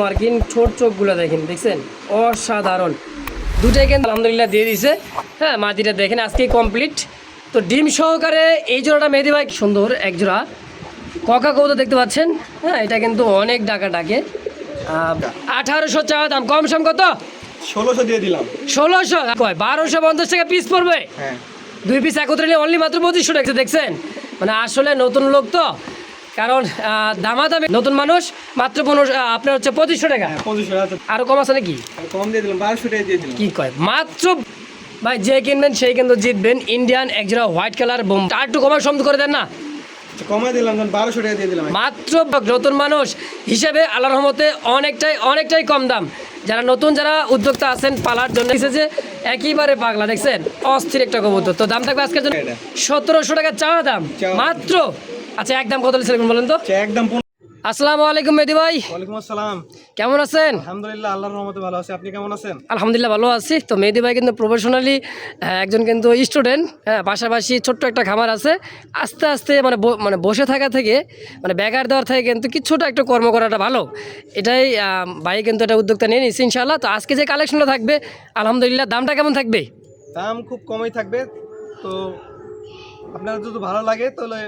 মার্কিন ছোট চোখগুলো দেখেন দেখছেন? অসাধারণ। দুটাই কিন্তু আলহামদুলিল্লাহ দিয়ে দিছে হ্যাঁ মাটিটা দেখেন আজকেই কমপ্লিট তো ডিম সহকারে এই জোড়াটা মেহেদি ভাই সুন্দর এক জোড়া। ককা কৌতো দেখতে পাচ্ছেন? হ্যাঁ এটা কিন্তু অনেক ডাকা ডাকে। আঠারোশো চাওয়া দাম কম সম কত? ষোলোশো দিয়ে দিলাম। ষোলোশো? কয় বারোশো পঞ্চাশ টাকা পিস পড়বে? হ্যাঁ। দুই পিস একত্রে নিয়ে অনলি মাত্র পঁচিশশো টাকা দেখছেন? মানে আসলে নতুন লোক তো। কারণ আহ, দামাদামি নতুন মানুষ মাত্র পনেরো আপনার হচ্ছে পঁচিশশো টাকা। হ্যাঁ আরও কম আছে নাকি? কম দিয়ে দিলাম বারোশো টাকা দিয়ে দিলাম। কি কয়? মাত্র ভাই যে কিনবেন সেই কিন্তু জিতবেন। ইন্ডিয়ান একজোড়া হোয়াইট কালার বোম। আর একটু কমার সম্মত করে দেন না। আচ্ছা, কমাই দিলাম বারোশো টাকা দিয়ে দিলাম। মাত্র নতুন মানুষ হিসেবে আল্লাহ রহমতে অনেকটাই অনেকটাই কম দাম। যারা নতুন যারা উদ্যোক্তা আছেন পালার জন্য এসেছে একেবারে পাগলা দেখছেন? অস্থির একটা কবুতর। তো দাম থাকবে আজকের জন্য সতেরোশো টাকা চাওয়া দাম। মাত্র আচ্ছা একদম কত লিখছিলেন বলেন তো? আচ্ছা, একদম আসসালামু আলাইকুম মেদি ভাই। ওয়ালাইকুম আসসালাম। কেমন আছেন? আলহামদুলিল্লাহ আল্লাহর রহমতে ভালো আছে। আপনি কেমন আছেন? আলহামদুলিল্লাহ ভালো আছি। তো মেহেদি ভাই কিন্তু প্রফেশনালি একজন কিন্তু স্টুডেন্ট হ্যাঁ পাশাপাশি ছোট্ট একটা খামার আছে। আস্তে আস্তে মানে মানে বসে থাকা থেকে মানে বেকার দেওয়ার থেকে কিন্তু কিছুটা একটু কর্ম করাটা ভালো। এটাই ভাই কিন্তু এটা উদ্যোক্তা নিয়ে নিচ্ছে ইনশাল্লাহ তো আজকে যে কালেকশনটা থাকবে আলহামদুলিল্লাহ দামটা কেমন থাকবে? দাম খুব কমই থাকবে। তো আপনার যদি ভালো লাগে তাহলে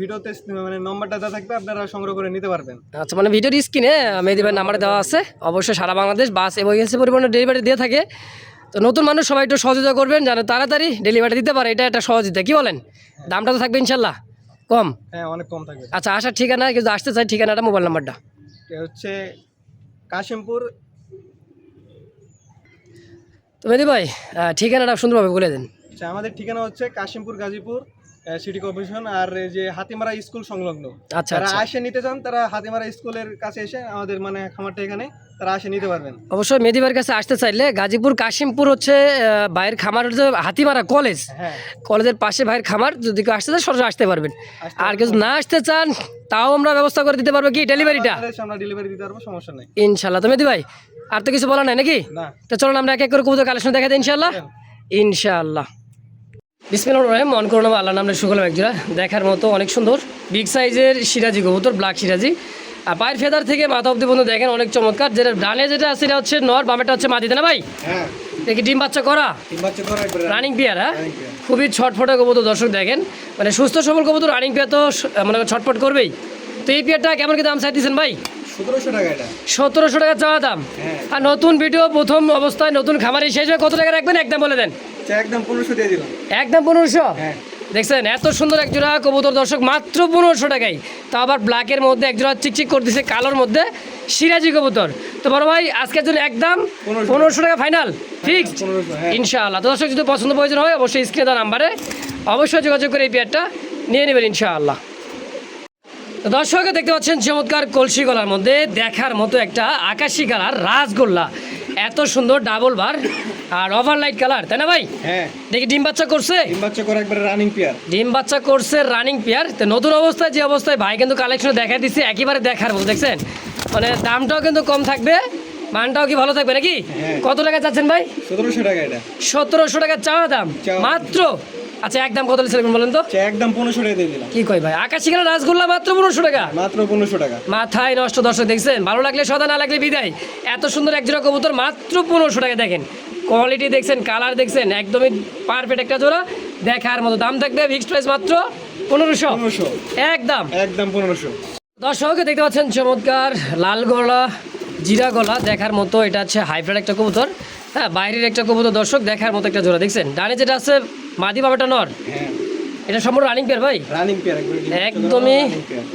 ভিডিওতে মানে নম্বরটা দেওয়া থাকবে আপনারা সংগ্রহ করে নিতে পারবেন। আচ্ছা মানে ভিডিওর স্ক্রিনে মেহেদি ভাই নাম্বার দেওয়া আছে। অবশ্যই সারা বাংলাদেশ বাস এবং এসে পরিমাণে ডেলিভারি দিয়ে থাকে। তো নতুন মানুষ সবাই একটু সহযোগিতা করবেন যেন তাড়াতাড়ি ডেলিভারি দিতে পারে। এটা একটা সহযোগিতা কি বলেন? দামটা তো থাকবে ইনশাল্লাহ। কম? হ্যাঁ অনেক কম থাকবে। আচ্ছা আসার ঠিকানা কিন্তু আসতে চাই ঠিকানাটা মোবাইল নাম্বারটা হচ্ছে কাশিমপুর। তো মেদি ভাই ঠিকানাটা সুন্দরভাবে বলে দেন। আচ্ছা আমাদের ঠিকানা হচ্ছে কাশিমপুর গাজীপুর। সিটি কর্পোরেশন আর যে হাতিমারা স্কুল সংলগ্ন। আচ্ছা যারা আচ্ছা। আসে নিতে চান তারা হাতিমারা স্কুলের কাছে এসে আমাদের মানে খামারটা এখানে তারা আসে নিতে পারবেন। অবশ্যই মেদি ভাইয়ের কাছে আসতে চাইলে গাজীপুর কাশিমপুর হচ্ছে ভাইয়ের খামার হচ্ছে হাতিমারা কলেজ। হ্যাঁ। কলেজের পাশে ভাইয়ের খামার যদি কেউ আসতে চান সরাসরি আসতে পারবেন। আর কেউ না আসতে চান তাও আমরা ব্যবস্থা করে দিতে পারব কি ডেলিভারিটা? আমরা ডেলিভারি দিতে পারব সমস্যা নেই। ইনশাল্লাহ তো মেদি ভাই আর তো কিছু বলা নাই নাকি? না। তো চলুন আমরা এক এক করে কবুতর কালেকশন দেখাতে ইনশাল্লাহ ইনশাআল্লাহ। বিসমিল্লাহ রহিম মন করুন আল্লাহ নামের সুকল একজোড়া দেখার মতো অনেক সুন্দর। বিগ সাইজের সিরাজি কবুতর ব্ল্যাক সিরাজি। আর পায়ের ফেদার থেকে মাথা অব্দি পর্যন্ত দেখেন অনেক চমৎকার। যেটা ডানে যেটা আছে সেটা হচ্ছে নর বামেটা হচ্ছে মাদিতে না ভাই? হ্যাঁ। দেখি ডিম বাচ্চা করা? রানিং পেয়ার হ্যাঁ? খুবই ছটফটে কবুতর দর্শক দেখেন। মানে সুস্থ সবল কবুতর রানিং পেয়ার তো মানে ছটফট করবেই। তো এই পেয়ারটা কেমন কি দাম চাইতেছেন ভাই? সতেরোশো টাকা চাওয়া দাম। হ্যাঁ। আর নতুন ভিডিও প্রথম অবস্থায় নতুন খামারে শেষ হয়ে কত টাকা রাখবেন? একদম বলে দেন। একদম পনেরোশো দিয়ে দিলাম। একদম পনেরোশো? হ্যাঁ। দেখছেন এত সুন্দর এক জোড়া কবুতর দর্শক মাত্র পনেরোশো টাকায়। তো আবার ব্ল্যাকের মধ্যে এক জোড়া চিকচিক করতেছে কালোর মধ্যে সিরাজি কবুতর। তো বড় ভাই আজকের জন্য একদম পনেরোশো। টাকা ফাইনাল হ্যাঁ ইনশাআল্লাহ। তো দর্শক যদি পছন্দ প্রয়োজন হয় অবশ্যই স্ক্রিনে দেওয়া নাম্বারে অবশ্যই যোগাযোগ করে এই পেয়ারটা নিয়ে নেবেন ইনশাআল্লাহ। তো দর্শক দেখতে পাচ্ছেন চমৎকার কলসি গলার মধ্যে দেখার মতো একটা আকাশি কালার রাসগোল্লা। এত সুন্দর ডাবল বার আর ওভারলাইট কালার তাই না ভাই? হ্যাঁ। দেখি ডিম বাচ্চা করছে? তিন বাচ্চা করা একবারে রানিং পেয়ার ডিম বাচ্চা করছে রানিং পেয়ার তো নতুন অবস্থায় যে অবস্থায় ভাই কিন্তু কালেকশন দেখা দিচ্ছে একেবারে দেখার মতো দেখছেন? মানে দামটাও কিন্তু কম থাকবে মানটাও কি ভালো থাকবে নাকি? হ্যাঁ। কত টাকা চাচ্ছেন ভাই? সতেরোশো টাকা এটা। সতেরোশো টাকা চাওয়া দাম। মাত্র আচ্ছা একদম কত লিখছিলেন বলেন তো? আচ্ছা, একদম পনেরোশো টাকা দিয়ে দিলাম। কি কয় ভাই? আকাশি কালার রাসগোল্লা মাত্র পনেরোশো টাকা। মাত্র পনেরোশো টাকা। মাথায় নষ্ট দর্শক দেখছেন? ভালো লাগলে সদা না লাগলে বিদায়। এত সুন্দর এক জোড়া কবুতর মাত্র পনেরোশো টাকা দেখেন। কোয়ালিটি দেখছেন কালার দেখছেন একদমই পারফেক্ট একটা জোড়া। দেখার মতো দাম থাকবে ফিক্সড প্রাইস মাত্র পনেরোশো। পনেরোশো। একদম একদম পনেরোশো। দর্শক দেখতে পাচ্ছেন চমৎকার লাল গলা জিরা গলা। দেখার মতো এটা হচ্ছে হাইব্রিড একটা কবুতর। হ্যাঁ বাইরের একটা কবুতর দর্শক দেখার মতো একটা জোড়া দেখছেন? ডানে যেটা আছে মাদি বাবাটা নর? হ্যাঁ। এটা সম্পূর্ণ রানিং পেয়ার ভাই? রানিং পেয়ার একদমই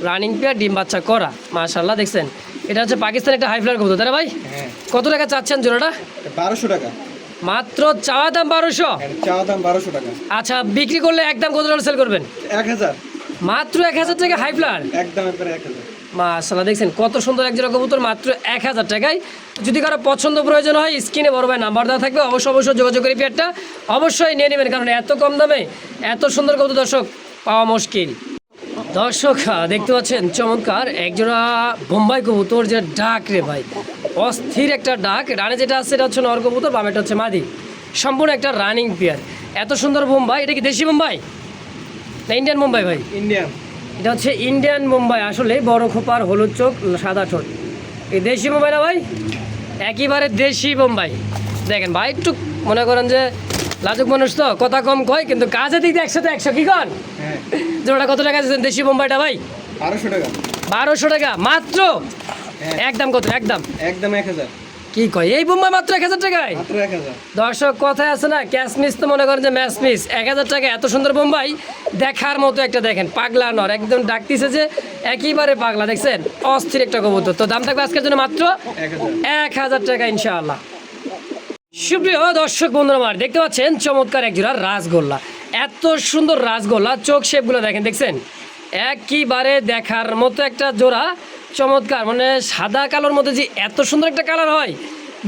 রানিং পেয়ার ডিম বাচ্চা করা। মাশাল্লাহ দেখছেন? এটা হচ্ছে পাকিস্তানের একটা হাই ফ্লার কবুতর তাই ভাই? হ্যাঁ। কত টাকা চাচ্ছেন জোড়াটা? বারোশো টাকা। মাত্র চাওয়া দাম বারোশো? চাওয়া দাম বারোশো টাকা। আচ্ছা বিক্রি করলে একদম কত টাকা সেল করবেন? এক হাজার। মাত্র এক হাজার টাকা হাই ফ্লার একদম এক হাজার। মাশাল্লাহ দেখছেন কত সুন্দর এক জোড়া কবুতর, মাত্র এক হাজার টাকায়। যদি কারও পছন্দ প্রয়োজন হয়, স্ক্রিনে বড় ভাই নাম্বার দেওয়া থাকবে, অবশ্যই অবশ্যই যোগাযোগ করে পেয়ারটা অবশ্যই নিয়ে নেবেন, কারণ এত কম দামে এত সুন্দর কবুতর, দর্শক, পাওয়া মুশকিল। দর্শক দেখতে পাচ্ছেন, চমৎকার একজোড়া বোম্বাই কবুতর, যে ডাক রে ভাই। অস্থির একটা ডাক, রানে যেটা আছে সেটা হচ্ছে নর কবুতর বামেটা হচ্ছে মাদি। সম্পূর্ণ একটা রানিং পেয়ার। এত সুন্দর বোম্বাই, এটা কি দেশি বোম্বাই? না, ইন্ডিয়ান মুম্বাই ভাই? ইন্ডিয়ান। এটা হচ্ছে ইন্ডিয়ান মুম্বাই আসলে বড় খোপার হলুদ চোখ সাদা ঠোঁট। এই দেশি বোম্বাই না ভাই? একেবারে দেশি বোম্বাই দেখেন ভাই একটু মনে করেন যে লাজুক মানুষ তো কথা কম কয় কিন্তু কাজে দিক দিয়ে একসাথে একশো কি কন? হ্যাঁ। জোড়াটা কত টাকা দিচ্ছেন দেশি বোম্বাইটা ভাই? বারোশো টাকা। বারোশো টাকা মাত্র? হ্যাঁ। একদম কত একদম। একদম এক হাজার। কি কয়? এই বোম্বাই মাত্র এক হাজার টাকায়? দর্শক কথায় আছে না ক্যাশ মিস তো মনে করেন যে ম্যাচ মিস। এক হাজার টাকা এত সুন্দর বোম্বাই দেখার মতো একটা দেখেন পাগলা নর। একদম ডাকতিছে যে একেবারে পাগলা দেখছেন? অস্থির একটা কবুতর। তো দাম থাকবে আজকের জন্য মাত্র এক হাজার। টাকা ইনশাআল্লাহ। সুপ্রিয় দর্শক বন্ধুরা আমার দেখতে পাচ্ছেন চমৎকার এক জোড়া রাসগোল্লা। এত সুন্দর রাসগোল্লা চোখ শেপগুলো দেখেন দেখছেন? একইবারে দেখার মতো একটা জোড়া চমৎকার মানে সাদা কালোর মধ্যে যে এত সুন্দর একটা কালার হয়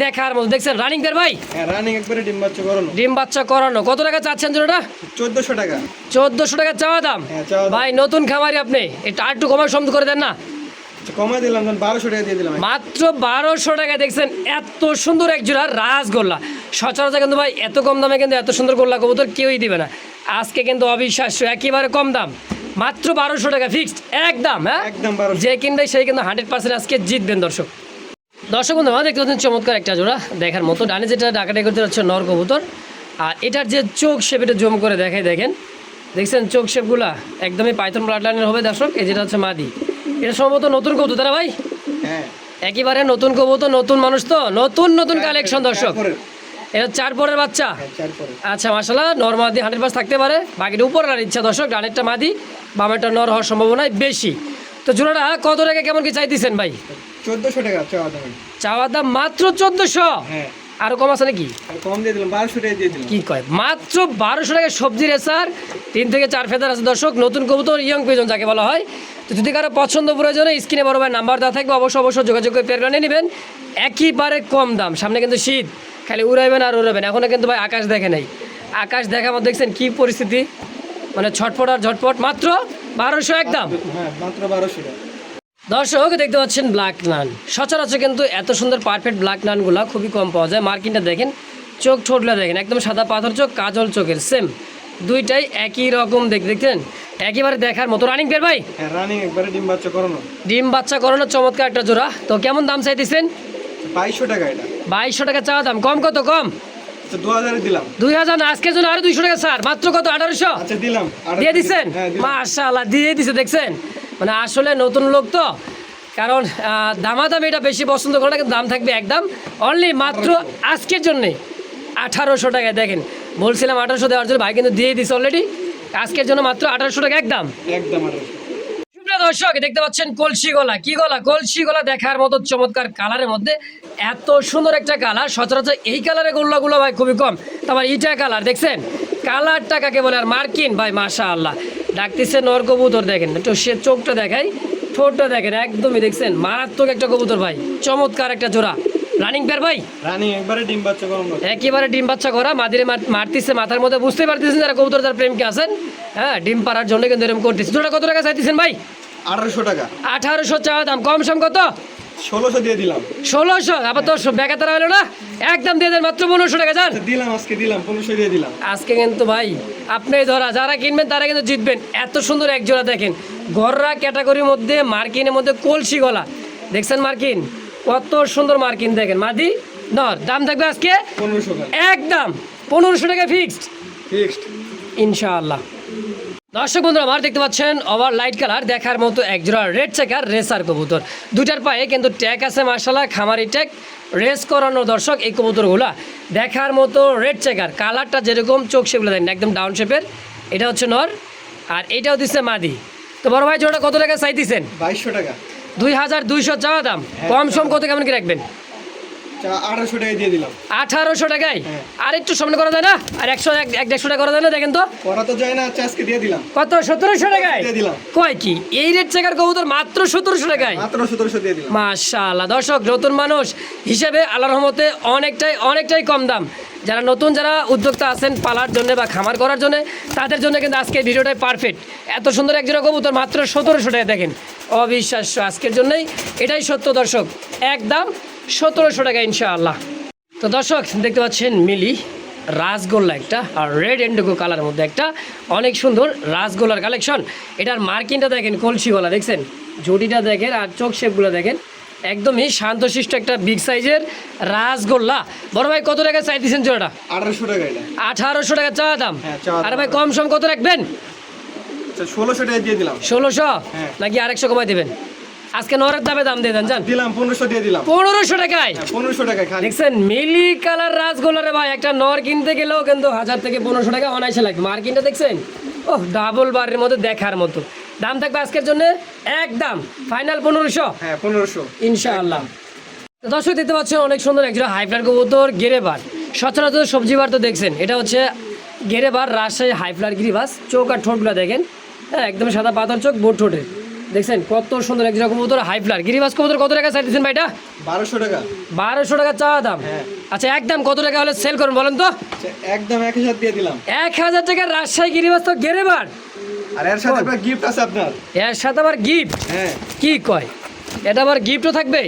দেখার মতো। দেখছেন রানিং পেয়ার ভাই? হ্যাঁ রানিং একবারে ডিম বাচ্চা করানো। ডিম বাচ্চা করানো। কত টাকা চাচ্ছেন জোড়াটা? চোদ্দোশো টাকা। চোদ্দোশো টাকা চাওয়া দাম? হ্যাঁ চাওয়া দাম। ভাই নতুন খামারি আপনি। এটা আর একটু কমার সমঝ করে দেন না। আচ্ছা, কমাই দিলাম বারোশো টাকা দিয়ে দিলাম। মাত্র বারোশো টাকা দেখছেন এত সুন্দর এক জোড়া রাসগোল্লা সচরাচর কিন্তু ভাই এত কম দামে কিন্তু এত সুন্দর গোল্লা কবুতর কেউই দিবে না। আজকে কিন্তু অবিশ্বাস্য একেবারে কম দাম। মাত্র বারোশো টাকা ফিক্সড একদম হ্যাঁ? একদম যে কিনবে সেই কিন্তু হান্ড্রেড পার্সেন্ট আজকে জিতবেন দর্শক। দর্শক বন্ধু দেখতে পাচ্ছেন চমৎকার একটা জোড়া দেখার মতো। ডানে যেটা ডাকাডাকি করতে হচ্ছে নর কবুতর আর এটার যে চোখ শেপ এটা জম করে দেখাই দেখেন। দেখছেন চোখ শেপগুলা একদমই পাইথন ব্লাড লাইনের হবে দর্শক এই যেটা হচ্ছে মাদি। এটা সম্ভবত নতুন কবুতর তারা ভাই? হ্যাঁ। একেবারে নতুন কবুতর নতুন মানুষ তো নতুন নতুন কালেকশন দর্শক। চারপরের। এটা চার পরের বাচ্চা। হ্যাঁ আচ্ছা মাসাল্লাহ নর মাদি হান্ড্রেড পার্স থাকতে পারে। বাকিটা উপরে আর ইচ্ছা দর্শক ডানেরটা মাদি বামেরটা নর হওয়ার সম্ভাবনাই বেশি। তো জোড়াটা কত টাকা কেমন কি চাইতেছেন ভাই? চোদ্দোশো টাকা চাওয়া দাম। মাত্র চোদ্দশো? হ্যাঁ। আরও কম আছে নাকি? কম দিয়ে দিলাম বারোশো টাকা দিয়ে দিলাম। কি কয়? মাত্র বারোশো টাকা সবজি রেসার তিন থেকে চার ফেদার আছে দর্শক নতুন কবুতর ইয়ং পেজন যাকে বলা হয়। তো যদি কারও পছন্দ প্রয়োজনে স্ক্রিনে বড় ভাই নাম্বার দেওয়া থাকবে অবশ্যই অবশ্যই যোগাযোগ করে পেয়ার নিয়ে নেবেন। একইবারে কম দাম সামনে কিন্তু শীত। খালি উড়াইবেন আর উড়াবেন। এখনও কিন্তু ভাই আকাশ দেখে নাই। আকাশ দেখার মধ্যে দেখছেন কি পরিস্থিতি? মানে ছটফট আর ঝটপট। মাত্র বারোশো একদম হ্যাঁ মাত্র বারোশো দর্শক দেখতে পাচ্ছেন ব্ল্যাক নান সচরাচর কিন্তু এত সুন্দর পারফেক্ট ব্ল্যাক নানগুলো খুবই কম পাওয়া যায়। মার্কিনটা দেখেন চোখ ঠোঁটলা দেখেন একদম সাদা পাথর চোখ কাজল চোখের সেম দুইটাই একই রকম দেখ দেখছেন? একেবারে দেখার মতো। রানিং পেয়ার ভাই? হ্যাঁ রানিং একবারে ডিম বাচ্চা করানো। ডিম বাচ্চা করানোর চমৎকার একটা জোড়া। তো কেমন দাম চাইতেছেন? বাইশশো টাকা এটা। বাইশশো টাকা চাওয়া দাম। কম কত? কম। আচ্ছা দুই হাজার আজকের জন্য আরও দুইশো টাকা স্যার মাত্র কত? আঠারোশো? আচ্ছা দিলাম। দিয়ে দিচ্ছেন হ্যাঁ দিয়ে দিছে দেখছেন? মানে আসলে নতুন লোক তো। কারণ দামাদামি এটা বেশি পছন্দ করে না কিন্তু দাম থাকবে একদম। অনলি মাত্র আজকের জন্যে। আঠারোশো টাকায় দেখেন। বলছিলাম আঠারোশো দেওয়ার জন্য ভাই কিন্তু দিয়ে দিছে অলরেডি আজকের জন্য মাত্র আঠারোশো টাকা একদম। একদম আঠারোশো দর্শক দেখতে পাচ্ছেন কলসি গলা। কি গলা? কলসি গলা দেখার মতো চমৎকার কালারের মধ্যে এত সুন্দর একটা কালার। সচরাচর এই কালারের গোল্লাগুলো ভাই খুবই কম। তারপর ইটা কালার দেখছেন? কালারটা কাকে বলে? আর মার্কিন? ভাই মাশা আল্লাহ ডাকতেছে নর কবুতর দেখেন। একটু সে চোখটা দেখাই ঠোঁটটা দেখেন একদমই দেখছেন? মারাত্মক একটা কবুতর ভাই। চমৎকার একটা জোড়া। রানিং পেয়ার ভাই? রানিং একবারে ডিম বাচ্চা করানো একেবারে ডিম বাচ্চা করা মাদিরে মার- মারতিছে মাথার মধ্যে। বুঝতে পারতেছেন যারা কবুতর তার প্রেমকে আছেন। হ্যাঁ ডিম পাড়ার জন্য কিন্তু এরকম করতেছে। জোড়া কত টাকা চাইতেছেন ভাই? আঠারোশো টাকা। আঠারোশো চাওয়া দাম। কম সম কত? ষোলোশো দিয়ে দিলাম। ষোলোশো? আবার তো বেকা তারা হলো না? একদম দিয়ে দেন মাত্র পনেরোশো টাকা যান দিলাম আজকে দিলাম পনেরোশো দিয়ে দিলাম। আজকে কিন্তু ভাই আপনি ধরা যারা কিনবেন তারা কিন্তু জিতবেন। এত সুন্দর এক জোড়া দেখেন। গররা ক্যাটাগরির মধ্যে মার্কিনের মধ্যে কলসি গলা। দেখছেন মার্কিন? কত সুন্দর মার্কিন দেখেন। মাদি নর দাম থাকবে আজকে পনেরোশো একদম পনেরোশো টাকা ফিক্সড ফিক্সড ইনশাআল্লাহ। দর্শক বন্ধুরা আমার দেখতে পাচ্ছেন ওভার লাইট কালার দেখার মতো একজোড়া রেড চেকার রেসার কবুতর। দুইটার পায়ে কিন্তু ট্যাগ আছে মার্শাল্লাহ খামারি ট্যাগ রেস করানো দর্শক এই কবুতরগুলা। দেখার মতো রেড চেকার কালারটা যেরকম চোখ সেগুলো দেন একদম ডাউন শেপের এটা হচ্ছে নর আর এটাও দিচ্ছে মাদি। তো বড় ভাই জোড়া কত টাকা চাইতেছেন? বাইশশো টাকা। দুই হাজার দুইশো চাওয়া দাম। কম সম কত কেমন কি রাখবেন? আঠারোশো টাকা দিয়ে দিলাম। আঠারোশো টাকায়? হ্যাঁ। আর একটু সামনে করা যায় না? আর একশো এক দেড়শো টাকা করা যায় না দেখেন তো। করা তো যায় না আজকে দিয়ে দিলাম। কত? সতেরোশো টাকায়? দিয়ে দিলাম। কয় কি? এই রেট চেকার কবুতর মাত্র সতেরোশো টাকায়? মাত্র সতেরোশো দিয়ে দিলাম। মাশাআল্লাহ। দর্শক নতুন মানুষ হিসেবে আল্লাহ রহমতে অনেকটাই অনেকটাই কম দাম। যারা নতুন, যারা উদ্যোক্তা আছেন পালার জন্য বা খামার করার জন্য, তাদের জন্য কিন্তু আজকে ভিডিওটাই পারফেক্ট এত সুন্দর একজোড়া কবুতর মাত্র সতেরোশো টাকা দেখেন। অবিশ্বাস্য আজকের জন্যই। এটাই সত্য দর্শক। একদম সতেরোশো টাকা ইনশাআল্লাহ। তো দর্শক, দেখতে পাচ্ছেন মিলি, রাসগোল্লা একটা আর রেড এন্ডোগো কালারের মধ্যে একটা অনেক সুন্দর রাসগোল্লার কালেকশন এটার মার্কিনটা দেখেন কলসি গলা দেখছেন? জুটিটা দেখেন আর চোখ শেপগুলো দেখেন। একদমই শান্তশিষ্ট একটা বিগ সাইজের রাসগোল্লা। বড় ভাই কত টাকা চাইতেছেন জোড়াটা? আঠারোশো টাকা আঠারোশো টাকা চাওয়া দাম। হ্যাঁ। আরে ভাই কম সম কত রাখবেন? আচ্ছা ষোলোশো টাকা দিয়ে দিলাম। ষোলোশো? হ্যাঁ। নাকি আরেকশো কমাই দেবেন? আজকে নরের দামে দাম দিয়ে দেন জান। দিলাম পনেরোশো দিয়ে দিলাম। পনেরোশো টাকায়? হ্যাঁ পনেরোশো টাকায় খালি। দেখছেন মিলি কালার রাসগোল্লা রে ভাই একটা নর কিনতে গেলেও কিন্তু হাজার থেকে পনেরোশো টাকা অনায়াসে লাগবে। মার্কিনটা দেখছেন? ও ডাবল বারের মধ্যে দেখার মতো। দাম থাকবে আজকের জন্য একদম ফাইনাল পনেরোশো। হ্যাঁ পনেরোশো। ইনশাআল্লাহ। দর্শক দেখতে পাচ্ছেন অনেক সুন্দর একজন হাইফ্লার কবুতর গেরেবার। সচরাচর সবজি বার তো দেখছেন এটা হচ্ছে গেরেবার রাজশাহী হাইফ্লার গিরিবাস চোখ আর ঠোঁটগুলো দেখেন। হ্যাঁ একদম সাদা পাথর চোখ বোট ঠোঁটে। দেখছেন কত সুন্দর একজন কবুতর হাইফ্লার। গিরিবাস কবুতর কত টাকা চাইতেছেন ভাইটা? বারোশো টাকা। বারোশো টাকা চা দাম। হ্যাঁ। আচ্ছা একদম কত টাকা হলে সেল করুন বলেন তো? আচ্ছা, একদম এক হাজার দিয়ে দিলাম। এক হাজার টাকার রাজশাহী গিরিবাস তো গেরেবার। আর এর সাথে গিফট আছে আপনার? এর সাথে আবার গিফট হ্যাঁ। কি কয়? এটা আবার গিফটও থাকবে?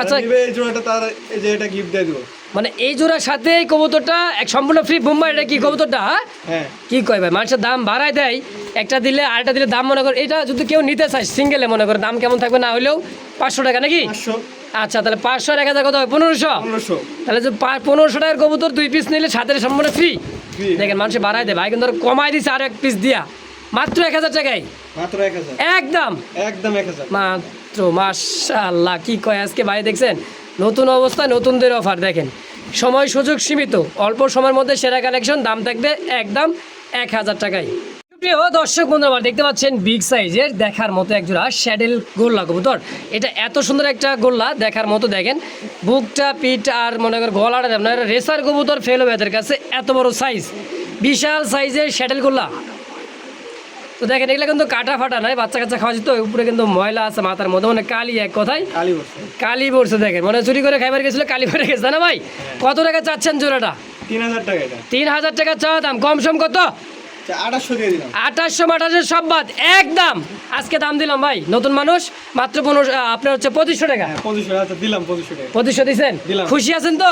আচ্ছা। এই জোড়াটা তার এই যে এটা গিফট দিয়ে দেবো। মানে এই জোড়ার সাথে এই কবুতরটা এক সম্পূর্ণ ফ্রি বোম্বাই এটা কি কবুতরটা হ্যাঁ? হ্যাঁ। কি কয় ভাই? মানুষের দাম বাড়ায় দেয় একটা দিলে আরেকটা দিলে দাম মনে করে এটা যদি কেউ নিতে চায় সিঙ্গেলে মনে করে দাম কেমন থাকবে না হলেও পাঁচশো টাকা নাকি? আচ্ছা তাহলে পাঁচশো এক হাজার কত হয়? পনেরোশো। তাহলে যে পনেরোশো টাকার কবুতর দুই পিস নিলে সাথে সম্পূর্ণ ফ্রি দেখেন মানুষ বাড়ায় দেয়। ভাই কিন্তু কমাই দিছে আর এক পিস দিয়া। মাত্র এক হাজার টাকায়? মাত্র এক হাজার। একদম? একদম এক হাজার। মাত্র মাশাল্লাহ কি কয় আজকে ভাই দেখছেন? নতুন অবস্থায় নতুনদের অফার দেখেন। সময় সুযোগ সীমিত অল্প সময়ের মধ্যে সেরা কালেকশন দাম থাকবে একদম এক হাজার টাকায়। প্রিয় দর্শক বন্ধু আমার দেখতে পাচ্ছেন বিগ সাইজের দেখার মতো একজোড়া শ্যাডেল গোল্লা কবুতর। এটা এত সুন্দর একটা গোল্লা দেখার মতো দেখেন। বুকটা পিঠ আর মনে করেন গলাটা আপনার রেসার কবুতর ফেল হবে এদের কাছে এত বড় সাইজ বিশাল সাইজের শ্যাডেল গোল্লা। তো দেখেন এগুলো কিন্তু কাটা ফাটা নয় বাচ্চা কাচ্চা খাওয়া যেত উপরে কিন্তু ময়লা আছে মাথার মধ্যে মানে কালি এক কথায়। কালী বছর কালি পড়ছে দেখেন মানে চুরি করে খাইবার গেছিল কালি পড়ে গেছে না ভাই? কত টাকা চাচ্ছেন জোড়াটা? তিন হাজার টাকা তিন হাজার টাকা চাওয়া দাম কম সম কত? আচ্ছা আঠাশশো দিয়ে দিলাম। আঠাশশো সব বাদ একদম আজকে দাম দিলাম ভাই নতুন মানুষ মাত্র পনেরো আপনার হচ্ছে পঁচিশশো টাকা। হ্যাঁ আচ্ছা দিলাম পঁচিশশো দিচ্ছেন খুশি আছেন তো?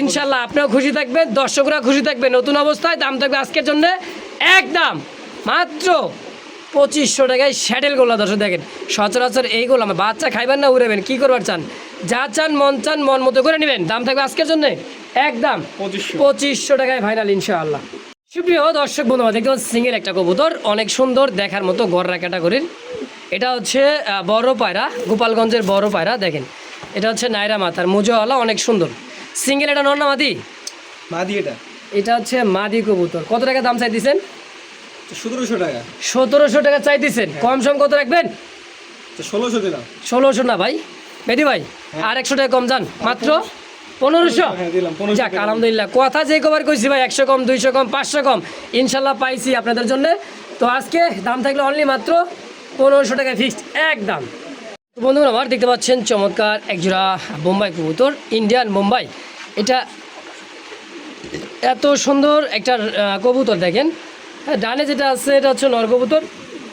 ইনশাল্লাহ আপনিও খুশি থাকবেন দর্শকরা খুশি থাকবে নতুন অবস্থায় দাম থাকবে আজকের জন্য একদম মাত্র পঁচিশশো টাকায় স্যাটেল গোলা দর্শক দেখেন। সচরাচর এই গোলা বাচ্চা খাইবেন না উড়াবেন কি করবার চান? যা চান মন চান মন মতো করে নেবেন। দাম থাকবে আজকের জন্য একদম পঁচিশশো। টাকায় ফাইনাল ইনশাআল্লাহ। সুপ্রিয় দর্শক বন্ধু দেখতে পাচ্ছি সিংয়ের একটা কবুতর অনেক সুন্দর দেখার মতো গররা ক্যাটাগরির। এটা হচ্ছে বড় পায়রা গোপালগঞ্জের বড় পায়রা দেখেন। এটা হচ্ছে নাইরা মাথার মুজোওয়ালা অনেক সুন্দর। সিঙ্গেল এটা নর না মাদি? মাদি এটা। এটা হচ্ছে মাদি কবুতর। কত টাকা দাম চাইতেছেন? সতেরোশো টাকা। সতেরোশো টাকা চাইতেছেন। কম সম কত রাখবেন? ষোলোশো দিলাম। ষোলোশো না ভাই। বেদি ভাই আর একশো টাকা কম যান। মাত্র পনেরোশো? হ্যাঁ যাক আলহামদুলিল্লাহ। কথা যে কবার কইছি ভাই একশো কম দুইশো কম পাঁচশো কম ইনশাল্লাহ পাইছি আপনাদের জন্য। তো আজকে দাম থাকলে অনলি মাত্র পনেরোশো টাকা ফিক্সড এক দাম তো বন্ধুরা আমার দেখতে পাচ্ছেন চমৎকার একজোড়া বোম্বাই কবুতর ইন্ডিয়ান বোম্বাই এটা এত সুন্দর একটা কবুতর দেখেন। হ্যাঁ ডানে যেটা আছে এটা হচ্ছে নর কবুতর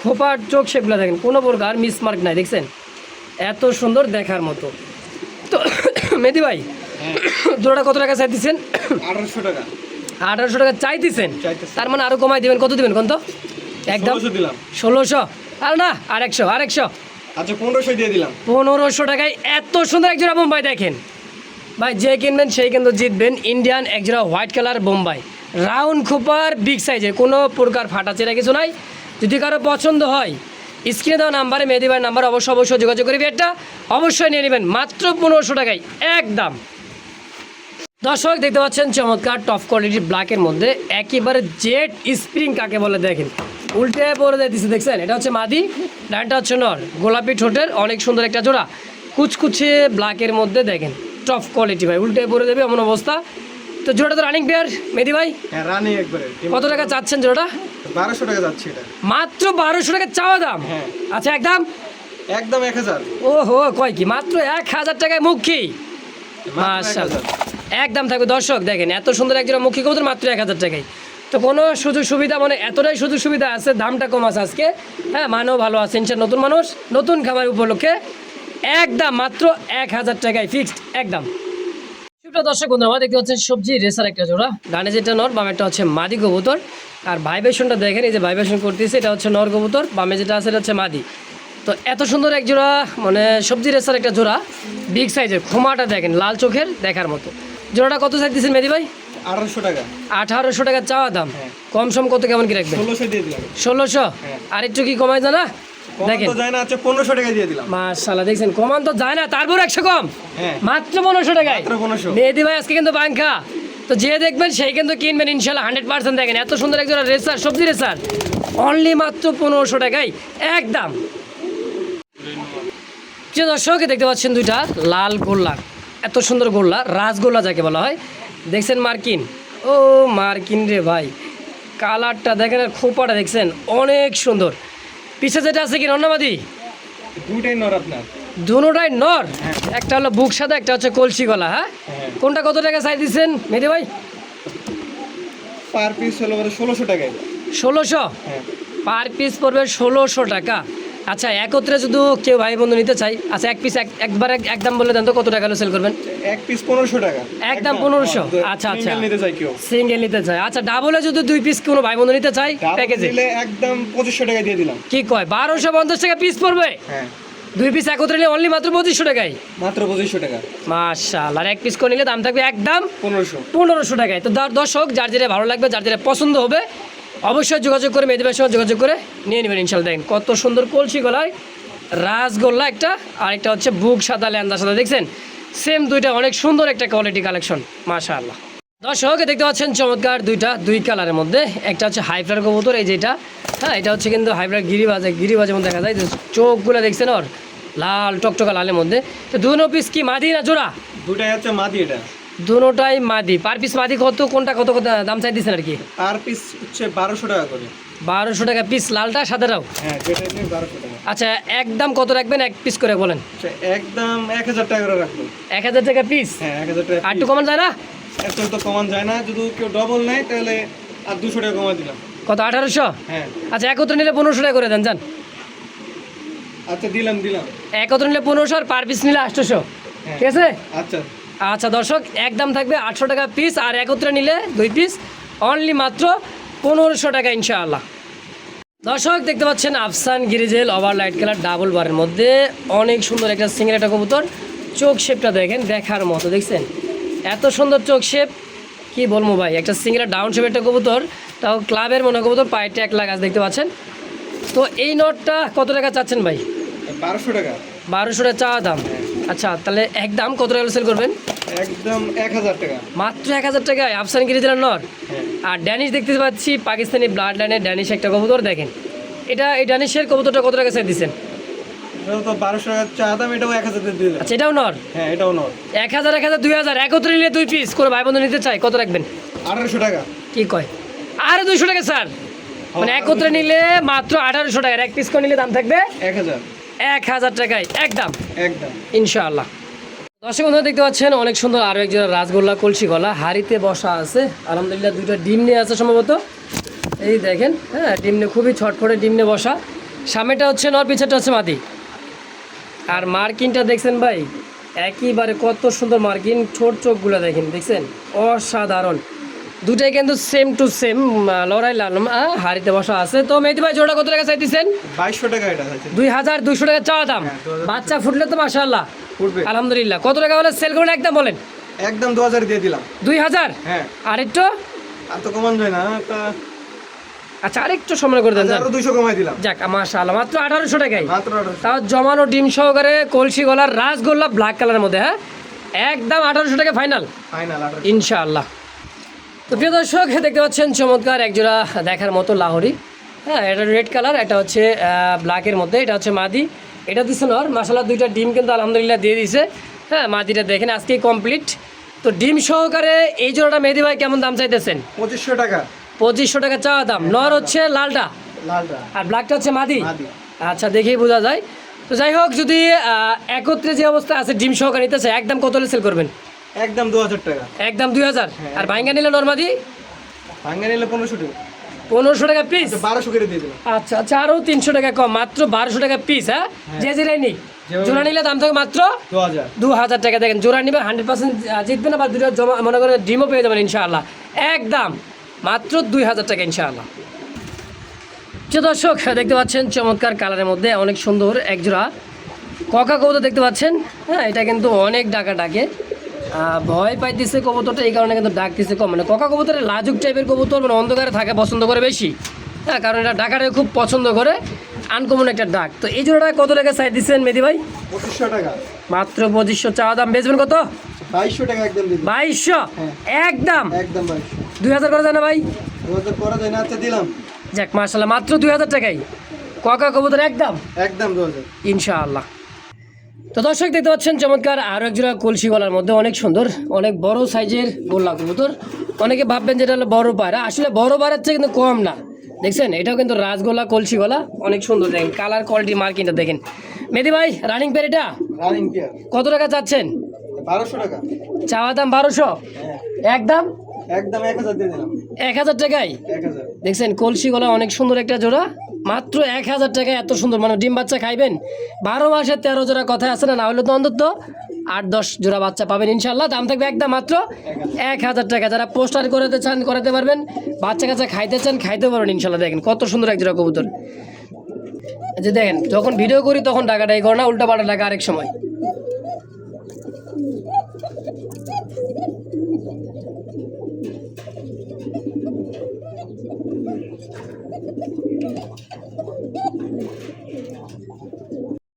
খোপার চোখ সেগুলো দেখেন কোনো প্রকার মিসমার্ক নাই দেখছেন? এত সুন্দর দেখার মতো। তো মেদি ভাই জোড়াটা কত টাকা চাইতেছেন আঠারোশো টাকা। আঠারোশো টাকা চাইতেছেন চাইতেছি। তার মানে আরও কমাই দেবেন। কত দিবেন কোন তো একদম? ষোলোশো। আর না আর একশো আর একশো। আচ্ছা পনেরোশো দিয়ে দিলাম। পনেরোশো টাকায় এত সুন্দর একজোড়া বোম্বাই দেখেন। ভাই যে কিনবেন সেই কিন্তু জিতবেন। ইন্ডিয়ান একজোড়া হোয়াইট কালার বোম্বাই। রাউন্ড খোপার, বিগ সাইজের, কোনো প্রকার ফাটা চেরা কিছু নাই। যদি কারও পছন্দ হয়, স্ক্রিনে দেওয়া নাম্বারে, মেহেদি ভাই নাম্বার অবশ্যই অবশ্যই যোগাযোগ করবি একটা অবশ্যই নিয়ে নেবেন। মাত্র পনেরোশো টাকায় একদম দর্শক, দেখতে পাচ্ছেন, চমৎকার টপ কোয়ালিটির ব্ল্যাকের মধ্যে একেবারে জেট স্প্রিং কাকে বলে দেখেন? উল্টে পরে দিচ্ছে দেখছেন? এটা হচ্ছে মাদি, ডানটা হচ্ছে নর। গোলাপি ঠোঁটের অনেক সুন্দর একটা জোড়া। কুচকুচে ব্ল্যাকের মধ্যে দেখেন টপ কোয়ালিটি ভাই। উল্টে পরে দেবে এমন অবস্থা। তো জোড়াটা তো রানিং পেয়ার মেদি ভাই? হ্যাঁ রানি একবারে। কত টাকা চাচ্ছেন জোড়াটা? বারোশো টাকা যাচ্ছে এটা। মাত্র বারোশো টাকা চাওয়া দাম? হ্যাঁ। আচ্ছা একদম একদম এক হাজার। ও হো কয় কি? মাত্র এক হাজার টাকায় মুখী মাশাআল্লাহ। একদম থাকবে। দর্শক দেখেন এত সুন্দর একজন মুখী কবুতর মাত্র এক হাজার টাকায়। তো কোনো সুযোগ সুবিধা মানে এতটাই সুযোগ সুবিধা আছে দামটা কম আছে আজকে। হ্যাঁ মানও ভালো আছে ইনশাল নতুন মানুষ নতুন খাবার উপলক্ষে একদম মাত্র এক হাজার টাকায় ফিক্সড একদম সুপ্রিয় দর্শক বন্ধু আমার দেখতে পাচ্ছেন সবজি রেসার একটা জোড়া। ডানে যেটা নর বামে একটা হচ্ছে মাদি কবুতর। আর ভাইব্রেশনটা দেখেন এই যে ভাইব্রেশন করতেছে এটা হচ্ছে নর কবুতর বামে যেটা আছে এটা হচ্ছে মাদি। তো এত সুন্দর এক জোড়া মানে সবজি রেসার একটা জোড়া বিগ সাইজের খোমাটা দেখেন লাল চোখের দেখার মতো। জোড়াটা কত সাইজ দিচ্ছেন মেদি ভাই? আঠারোশো টাকা। আঠারোশো টাকা চাওয়া দাম। হ্যাঁ। কম সম কত কেমন কি রাখবেন? ষোলোশো ষোলোশো? হ্যাঁ। আর একটু কি কমায় জানা? দেখেন। যায় না আচ্ছা টাকা দিয়ে দিলাম। মাশাল্লাহ দেখছেন কমান তো যায় না তারপর একশো কম। হ্যাঁ। মাত্র টাকায়। মাত্র পনেরোশো। মেহেদি ভাই আজকে কিন্তু তো যে দেখবেন সেই কিন্তু কিনবেন ইনশাল্লাহ হান্ড্রেড পার্সেন্ট দেখেন। এত সুন্দর একজন রেসার সবজি রেসার। অনলি মাত্র পনেরোশো টাকায় একদম। দর্শক দেখতে পাচ্ছেন দুইটা লাল গোল্লা। এত সুন্দর গোল্লা রাজগোল্লা যাকে বলা হয়। দেখছেন মার্কিন? ও মার্কিন রে ভাই। কালারটা দেখেন আর খোপাটা দেখছেন অনেক সুন্দর। পিছে যেটা আছে কি রন্নাবাদি দুটাই নর আপনার। দুটাই নর? একটা হলো বুক সাদা একটা হচ্ছে কলসি গলা হ্যাঁ? হ্যাঁ। কোনটা কত টাকা চাই দিচ্ছেন মেদি ভাই? পার পিস হলো ষোলোশো টাকা ষোলোশো? হ্যাঁ। পার পিস পড়বে ষোলোশো টাকা। আচ্ছা একত্রে শুধু কেউ ভাই বন্ধু নিতে চাই আচ্ছা এক পিস একবার এক- একদম বলে দেন তো কত টাকা সেল করবেন? এক পিস পনেরোশো টাকা। একদম 1500? হ্যাঁ, আচ্ছা, আচ্ছা। নিতে চাই কেউ। সিঙ্গেল নিতে চাই আচ্ছা ডাবলে যদি দুই পিস কোনো ভাই বন্ধু নিতে চাই প্যাকেজে একদম পঁচিশশো টাকা দিয়ে দিলাম। কি কয়? বারোশো পঞ্চাশ টাকা পিস পড়বে? হ্যাঁ। দুই পিস একত্রে নিলে অনলি মাত্র পঁচিশশো টাকায়? মাত্র পঁচিশশো টাকা। মাশাল আর এক পিস করে নিলে দাম থাকবে একদম পনেরোশো। পনেরোশো টাকায়। তো দর- দর্শক যার যেটা ভালো লাগবে যার যেটা পছন্দ হবে অবশ্যই যোগাযোগ করে মেয়েদের সঙ্গে যোগাযোগ করে নিয়ে নেবেন ইনশাল্লাহ। দেখেন কত সুন্দর কলসি গলায় রাসগোল্লা একটা, আর একটা হচ্ছে বুক সাদা ল্যান্দা সাদা, দেখছেন? সেম দুইটা, অনেক সুন্দর একটা কোয়ালিটি কালেকশন মাশা আল্লাহ দর্শক, দেখতে পাচ্ছেন চমৎকার দুইটা, দুই কালারের মধ্যে। একটা হচ্ছে হাইফ্লার কবুতর, এই যেটা হ্যাঁ এটা হচ্ছে কিন্তু হাইফ্লার গিরিবাজে, গিরিবাজের মধ্যে দেখা যায়। চোখগুলো দেখছেন ওর, লাল টকটকা লালের মধ্যে। তো দুনো পিস কি? মাদি না জোড়া? দুটাই হচ্ছে মাদি এটা। দুটোটাই মাদি। পার পিস মাদি কত? কোনটা কত কত দাম চাই দিচ্ছেন আর কি? পার পিস হচ্ছে বারোশো টাকা করে। বারোশো টাকা পিস লালটা সাদাটাও হ্যাঁ আচ্ছা একদম কত রাখবেন? এক পিস করে বলেন। আচ্ছা, একদম এক হাজার টাকা করে রাখব। এক হাজার টাকা পিস হ্যাঁ এক হাজার টাকা আর একটু কমান যায় না? এত তো কমান যায় না। যদি কেউ ডবল নেয় তাহলে আর দুশো টাকা কমা দিলাম। কত আঠারোশো? হ্যাঁ। আচ্ছা একত্রে নিলে পনেরোশো টাকা করে দেন যান। আচ্ছা দিলাম দিলাম। একত্রে নিলে পনেরোশো আর পার পিস নিলে আটশোশো। হ্যাঁ। ঠিক আছে? আচ্ছা। আচ্ছা দর্শক একদম থাকবে আটশো টাকা পিস আর একত্রে নিলে দুই পিস অনলি মাত্র পনেরোশো টাকা ইনশাআল্লাহ। দর্শক দেখতে পাচ্ছেন আফসান গিরিজেল ওভার লাইট কালার ডাবল বারের মধ্যে অনেক সুন্দর একটা সিঙ্গেল একটা কবুতর। চোখ শেপটা দেখেন দেখার মতো দেখছেন? এত সুন্দর চোখ শেপ কি বলব ভাই? একটা সিঙ্গেল ডাউন শেপ একটা কবুতর তাও ক্লাবের মনে কবুতর পায়ে ট্যাক লাগাস দেখতে পাচ্ছেন? তো এই নটটা কত টাকা চাচ্ছেন ভাই? বারোশো টাকা। বারোশো টাকা চা দাম। আচ্ছা তাহলে একদম কত টাকা সেল করবেন? একদম এক হাজার টাকা। মাত্র এক হাজার টাকায় আফসান গিরিজেলার নর? হ্যাঁ। আর ড্যানিশ দেখতে পাচ্ছি পাকিস্তানি ব্লাড লাইনের ড্যানিশ একটা কবুতর দেখেন। এটা এই ড্যানিশের কবুতরটা কত টাকা সেল দিচ্ছেন বারোশো টাকা চা দাম এটাও এক হাজার দিয়ে আচ্ছা এটাও নর? হ্যাঁ এটাও নয় এক হাজার এক হাজার দুই হাজার একত্রে নিলে দুই পিস করে ভাই বন্ধু নিতে চাই কত রাখবেন? আঠারোশো টাকা। কি কয়? আরও দুইশো টাকা স্যার। মানে একত্রে নিলে মাত্র আঠারোশো টাকার এক পিস করে নিলে দাম থাকবে এক হাজার। এক হাজার টাকায় একদম। একদম। ইনশাআল্লাহ। দর্শক বন্ধুরা দেখতে পাচ্ছেন অনেক সুন্দর আরও একজন রাজগোল্লা কলসি গলা। হাড়িতে বসা আছে। আলহামদুলিল্লাহ দুটো ডিম নিয়ে আছে সম্ভবত। এই দেখেন হ্যাঁ ডিম নিয়ে খুবই ছটফটে ডিম নিয়ে বসা। সামনেটা হচ্ছে নর পিছাটা হচ্ছে মাদি। আর মার্কিনটা দেখছেন ভাই একইবারে কত সুন্দর মার্কিন। ছোট চোখগুলো দেখেন দেখছেন? অসাধারণ। দুটাই কিন্তু সেম টু সেম লড়াই লালম হাড়িতে বসা আছে। তো মেহেদি ভাই জোড়া কত টাকা চাইতেছেন? বাইশশো টাকা এটা দুই হাজার দুইশো টাকা চাওয়া দাম। হ্যাঁ, 2000 বাচ্চা ফুটলে তো মাশাআল্লাহ। উঠবে আলহামদুলিল্লাহ। কত টাকা হলে সেল করুন একদম বলেন। একদম দু হাজার দিয়ে দিলাম। দুই হাজার? হ্যাঁ। আরেকটু আর তো কমান যায় না আচ্ছা আরেকটু সময় করে দেন যান। দুইশো কমাই দিলাম। যাক মাশাআল্লাহ মাত্র আঠারোশো টাকাই মাত্র তাও জমানো ডিম সহকারে কলসি গলার রাসগোল্লা ব্ল্যাক কালারের মধ্যে হ্যাঁ? একদম আঠারোশো টাকা ফাইনাল ফাইনাল ইনশাআল্লাহ। তো প্রিয় দর্শক দেখতে পাচ্ছেন চমৎকার একজোড়া দেখার মতো লাহোরি। হ্যাঁ এটা রেড কালার এটা হচ্ছে ব্ল্যাকের মধ্যে এটা হচ্ছে মাদি। এটা দিচ্ছে নর মাসালা দুইটা ডিম কিন্তু আলহামদুলিল্লাহ দিয়ে দিছে। হ্যাঁ মাদিটা দেখেন আজকেই কমপ্লিট তো ডিম সহকারে এই জোড়াটা মেহেদি ভাই কেমন দাম চাইতেছেন? পঁচিশশো টাকা। পঁচিশশো টাকা চাওয়া দাম। নর হচ্ছে লালটা? লালটা। আর ব্ল্যাকটা হচ্ছে মাদি? মাদি। আচ্ছা দেখেই বোঝা যায়। তো যাই হোক যদি একত্রে যে অবস্থা আছে ডিম সহকারে নিতেছে একদম কত সেল করবেন? একদম দু হাজার টাকা। একদম দুই হাজার হ্যাঁ, আর ভাঙ্গা নিলে নর্মাদি ভাঙ্গা নিলে পনেরোশো টাকা। পনেরোশো টাকা পিস আচ্ছা বারোশো করে দিয়ে দিলাম আচ্ছা আচ্ছা আরও তিনশো টাকা কম মাত্র বারোশো টাকা পিস হ্যাঁ? যে জেরাই নিক। জোড়া নিলে দাম থাকবে মাত্র দু হাজার টাকা। দেখেন জোড়া নিবে হান্ড্রেড পার্সেন্ট জিতবে না বা দুটো জমা মনে করে ডিমও পেয়ে যাবেন ইনশাআল্লাহ। একদম মাত্র দুই হাজার টাকা ইনশাআল্লাহ। যে দর্শক দেখতে পাচ্ছেন চমৎকার কালারের মধ্যে অনেক সুন্দর একজোড়া ককা কবুতর দেখতে পাচ্ছেন। হ্যাঁ এটা কিন্তু অনেক ডাকা ডাকে ভয় পাইতেছে কবুতরটা এই কারণে কিন্তু ডাকতেছে কম। মানে ককা কবুতরের লাজুক টাইপের কবুতর মানে অন্ধকারে থাকে পছন্দ করে বেশি। হ্যাঁ কারণ এটা ডাকাটা খুব পছন্দ করে আনকমন একটা ডাক। তো এই জোড়াটা কত টাকা সাইড দিচ্ছেন মেদি ভাই? পঁচিশশো টাকা। মাত্র পঁচিশশো চাওয়া দাম বেচবেন কত? বাইশশো টাকা একদম বাইশশো? হ্যাঁ। একদম? একদম দুই হাজার করে যায় না ভাই? দু হাজার করা যায় না আচ্ছা দিলাম। যাক মার্শাল্লাহ মাত্র দুই হাজার টাকাই ককা কবুতর একদম? একদম দু হাজার। ইনশাআল্লাহ। তো দর্শক দেখতে পাচ্ছেন চমৎকার আরও এক জোড়া কলসি গলার মধ্যে অনেক সুন্দর অনেক বড় সাইজের গোল্লা কবুতর। অনেকে ভাববেন যেটা হলো বড় পায়রা। আসলে বড় পায়রার চেয়ে কিন্তু কম না। দেখছেন এটাও কিন্তু রাজগোলা কলসি গলা অনেক সুন্দর। দেখেন কালার কোয়ালিটি মার্কিংটা দেখেন। মেদি ভাই রানিং পের এটা? কত টাকা চাচ্ছেন? বারোশো টাকা। চাওয়া দাম বারোশো? হ্যাঁ। একদম একদম এক হাজার টাকায়? দেখছেন কলসি গলা অনেক সুন্দর একটা জোড়া। মাত্র এক হাজার টাকায় এত সুন্দর মানে ডিম বাচ্চা খাইবেন? বারো মাসে তেরো জোড়া কথা আছে না হলে তো অন্তত আট, দশ জোড়া বাচ্চা পাবেন ইনশাল্লাহ দাম থাকবে একদম মাত্র এক হাজার টাকা। যারা পোস্টার করাতে চান, করাতে পারবেন। বাচ্চা কাচ্চা খাইতে চান, খাইতে পারবেন ইনশাল্লাহ দেখেন কত সুন্দর এক জোড়া কবুতর। যে দেখেন, যখন ভিডিও করি তখন টাকাটাই করো না উল্টা পাল্টা টাকা আরেক সময়।